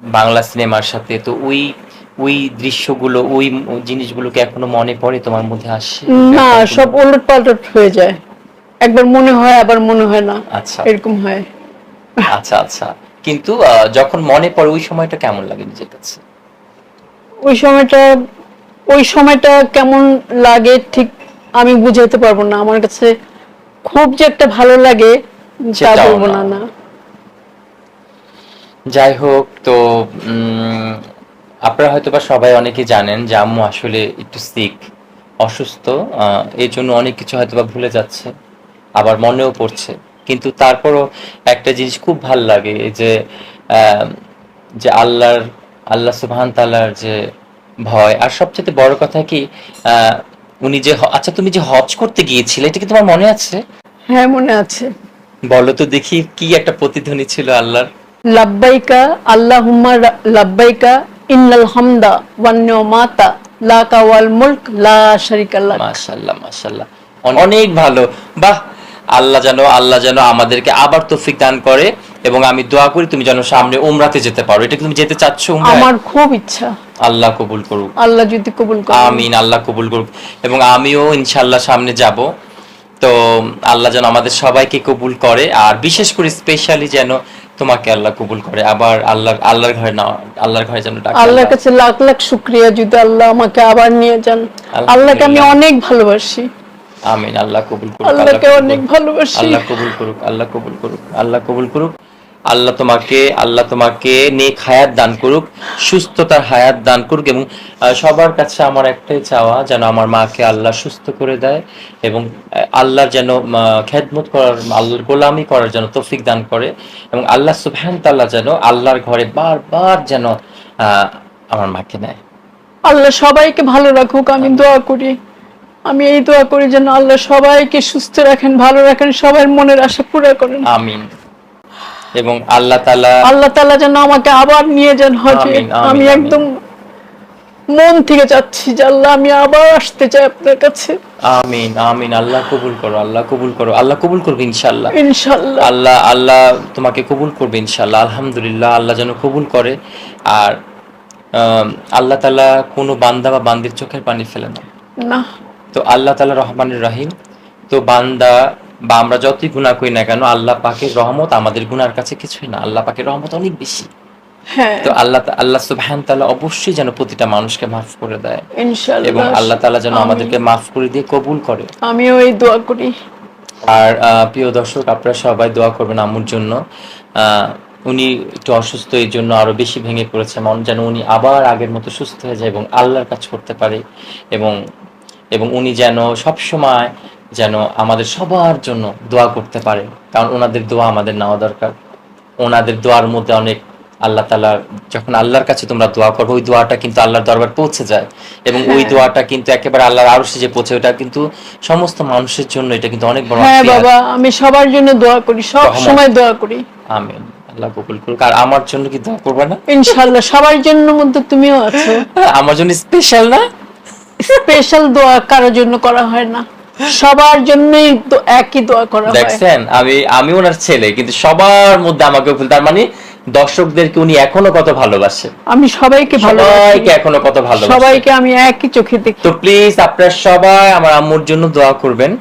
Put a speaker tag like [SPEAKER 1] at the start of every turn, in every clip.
[SPEAKER 1] বাংলা সিনেমার সাথে তো ওই ওই দৃশ্যগুলো ওই জিনিসগুলোকে এখনও মনে পড়ে তোমার মধ্যে আসে?
[SPEAKER 2] না সব ওলট পালট হয়ে যায়। একবার মনে হয় আবার মনে হয় না।
[SPEAKER 1] আচ্ছা।
[SPEAKER 2] এরকম হয়।
[SPEAKER 1] আচ্ছা আচ্ছা। কিন্তু যখন মনে পড়ে ওই সময়টা কেমন লাগে নিজের কাছে?
[SPEAKER 2] ওই সময়টা ওই সময়টা কেমন লাগে ঠিক আমি বুঝাতে পারব না। আমার কাছে খুব যে একটা ভালো লাগে তা বলব
[SPEAKER 1] না।
[SPEAKER 2] না না।
[SPEAKER 1] যাই হোক তো আপনারা হয়তো বা সবাই অনেকে জানেন যে আম্মু আসলে একটু সিক অসুস্থ এই জন্য অনেক কিছু হয়তো বা ভুলে যাচ্ছে আবার মনেও পড়ছে। কিন্তু তারপরও একটা জিনিস খুব ভালো লাগে যে আহ, যে আল্লাহর আল্লাহ সুবহান তাআলার যে ভয়। আর সবচেয়ে বড় কথা কি আহ, উনি যে হ- আচ্ছা তুমি যে হজ করতে গিয়েছিলে এটা কি তোমার মনে আছে?
[SPEAKER 2] হ্যাঁ মনে আছে।
[SPEAKER 1] বলো তো দেখি কি একটা প্রতিধ্বনি ছিল আল্লাহর?
[SPEAKER 2] লাব্বাইকা আল্লাহুম্মা রা- লাব্বাইকা ইন্নাল হামদা ওয়ান নি'মাতা লাকা ওয়াল মুলক লা শারিকা লাক।
[SPEAKER 1] মাশাল্লাহ মাশাল্লাহ। অন- অনেক ভালো। বাহ! আল্লাহ যেন আল্লাহ যেন আমাদেরকে আবার তৌফিক দান করে এবং আমি দোয়া করি তুমি যেন সামনে উমরাতে যেতে পারো। এটা কি তুমি যেতে চাচ্ছ উমরায়?
[SPEAKER 2] আমার খুব ইচ্ছা।
[SPEAKER 1] আল্লাহ কবুল করুক।
[SPEAKER 2] আল্লাহ যদি কবুল করে
[SPEAKER 1] আমিন আল্লাহ কবুল করুক। এবং আমিও ইনশাল্লাহ সামনে যাব। তো আল্লাহ যেন আমাদের সবাইকে কবুল করে আর বিশেষ করে স্পেশালি যেন তোমাকে আল্লাহ কবুল করে। আবার আল্লাহ আল্লাহর ঘরে না আল্লাহর ঘরে যেন ডাকে
[SPEAKER 2] আল্লাহর
[SPEAKER 1] আল্লাহ।
[SPEAKER 2] কাছে লাখ লাখ শুক্রিয়া যদি আল্লাহ আমাকে আবার নিয়ে যান। আল্লাহকে আমি অনেক ভালোবাসি।
[SPEAKER 1] আমিন আল্লাহ কবুল করুক
[SPEAKER 2] আল্লাহকে অনেক ভালোবাসি।
[SPEAKER 1] আল্লাহ কবুল করুক আল্লাহ কবুল করুক আল্লাহ কবুল করুক। আল্লাহ তোমাকে আল্লাহ তোমাকে নেক হায়াত দান করুক সুস্থতার হায়াত দান করুক এবং সবার কাছে আমার একটাই চাওয়া যেন আমার মাকে আল্লাহ সুস্থ করে দেয় এবং আহ, আল্লাহর যেন খেদমত করার আল্লাহর গোলামি করার যেন তৌফিক দান করে এবং আল্লাহ সুবহান তাআলা যেন আল্লাহর ঘরে বারবার যেন আমার মাকে নেয়।
[SPEAKER 2] আল্লাহ সবাইকে ভালো রাখুক আমি দোয়া করি। আমি এই দোয়া করি যেন আল্লাহ সবাইকে সুস্থ রাখেন ভালো রাখেন সবার মনের আশা পুরো করেন।
[SPEAKER 1] আমিন। এবং আল্লাহ তালা
[SPEAKER 2] আল্লাহ তাআলা যেন আমাকে আবার নিয়ে যান হজে। আমি একদম মন থেকে যাচ্ছি যে আল্লাহ আমি আবার আসতে চাই আপনার কাছে।
[SPEAKER 1] আমিন আমিন। আল্লাহ কবুল করো আল্লাহ কবুল করো আল্লাহ কবুল করবে ইনশাল্লাহ
[SPEAKER 2] ইনশাল্লাহ
[SPEAKER 1] আল্লাহ আল্লাহ তোমাকে কবুল করবে ইনশাল্লাহ আলহামদুলিল্লাহ। আল্লাহ যেন কবুল করে। আর আল্লাহ তালা কোনো বান্দা বা বান্দির চোখের পানি ফেলে না।
[SPEAKER 2] না।
[SPEAKER 1] তো আল্লাহ তালা রহমানুর রাহিম। তো বান্দা বা আমরা যতই গুণা করি না কেন আল্লাহ পাকের রহমত আমাদের গুনার কাছে কিছুই না। আল্লাহ পাকের রহমত অনেক বেশি।
[SPEAKER 2] হ্যাঁ।
[SPEAKER 1] তো আল্লাহ আল্লাহ সুবহান তাআলা অবশ্যই যেন প্রতিটা মানুষকে মাফ করে দেয়।
[SPEAKER 2] ইনশাল্লাহ
[SPEAKER 1] এবং আল্লাহ তাআলা যেন আমাদেরকে মাফ করে দিয়ে কবুল করে।
[SPEAKER 2] আমিও এই দোয়া করি।
[SPEAKER 1] আর প্রিয় দর্শক আপনারা সবাই দোয়া করবেন আম্মুর জন্য। আহ, উনি একটু অসুস্থ এই জন্য আরও বেশি ভেঙে পড়েছে। মন যেন উনি আবার আগের মতো সুস্থ হয়ে যায় এবং আল্লাহর কাজ করতে পারে এবং এবং উনি যেন সব সময় যেন আমাদের সবার জন্য দোয়া করতে পারে। কারণ ওনাদের দোয়া আমাদের নেওয়া দরকার। ওনাদের দোয়ার মধ্যে অনেক আল্লাহ তালা যখন আল্লাহর কাছে তোমরা দোয়া করবে ওই দোয়াটা কিন্তু আল্লাহর দরবার পৌঁছে যায়। এবং ওই
[SPEAKER 2] হ্যাঁ।
[SPEAKER 1] দোয়াটা কিন্তু একেবারে আল্লাহর আরও যে পৌঁছে ওটা কিন্তু সমস্ত মানুষের জন্য এটা কিন্তু অনেক বড়
[SPEAKER 2] হ্যাঁ বাবা আমি সবার জন্য দোয়া করি সব সময় দোয়া করি।
[SPEAKER 1] আমিন। আল্লাহ কবুল করুক। আর আমার জন্য কি দোয়া করবে না?
[SPEAKER 2] ইনশাল্লাহ সবার জন্য মধ্যে তুমিও আছো।
[SPEAKER 1] আমার জন্য স্পেশাল না?
[SPEAKER 2] স্পেশাল দোয়া কারোর জন্য করা হয় না। সবার জন্যই তো একই দোয়া করা হয়।
[SPEAKER 1] দেখছেন আমি আমি ওনার ছেলে কিন্তু সবার মধ্যে আমাকে ভুল তার মানে দর্শকদেরকে উনি এখনও কত ভালোবাসে।
[SPEAKER 2] আমি সবাইকে ভালোবাসি।
[SPEAKER 1] সবাইকে এখনও কত ভালোবাসে।
[SPEAKER 2] সবাইকে আমি একই চোখে দেখি।
[SPEAKER 1] তো প্লিজ আপনারা সবাই আমার আম্মুর জন্য দোয়া করবেন।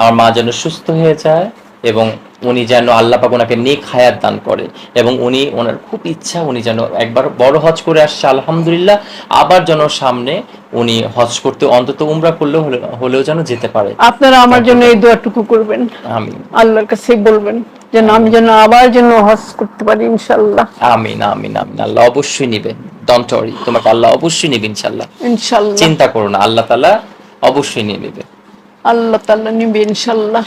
[SPEAKER 1] আমার মা যেন সুস্থ হয়ে যায়। এবং উনি যেন আল্লাহ পাক ওনাকে নেক হায়াত দান করে এবং উনি ওনার খুব ইচ্ছা উনি যেন একবার বড় হজ করে আসছে। আলহামদুলিল্লাহ আবার যেন সামনে উনি হজ করতে অন্তত উমরা করলেও হলেও যেন যেতে পারে।
[SPEAKER 2] আপনারা আমার জন্য এই দোয়াটুকু করবেন।
[SPEAKER 1] আমি
[SPEAKER 2] আল্লাহর কাছে বলবেন যেন আমি যেন আবার যেন হজ করতে পারি ইনশাল্লাহ
[SPEAKER 1] আমিন আমিন আমিন। আল্লাহ অবশ্যই নিবে ডোন্ট ওয়ারি তোমাকে আল্লাহ অবশ্যই নিবে ইনশাল্লাহ
[SPEAKER 2] ইনশাল্লাহ
[SPEAKER 1] চিন্তা করো না আল্লাহ তাআলা অবশ্যই নিয়ে নেবে।
[SPEAKER 2] আল্লাহ তাআলা নিবে ইনশাল্লাহ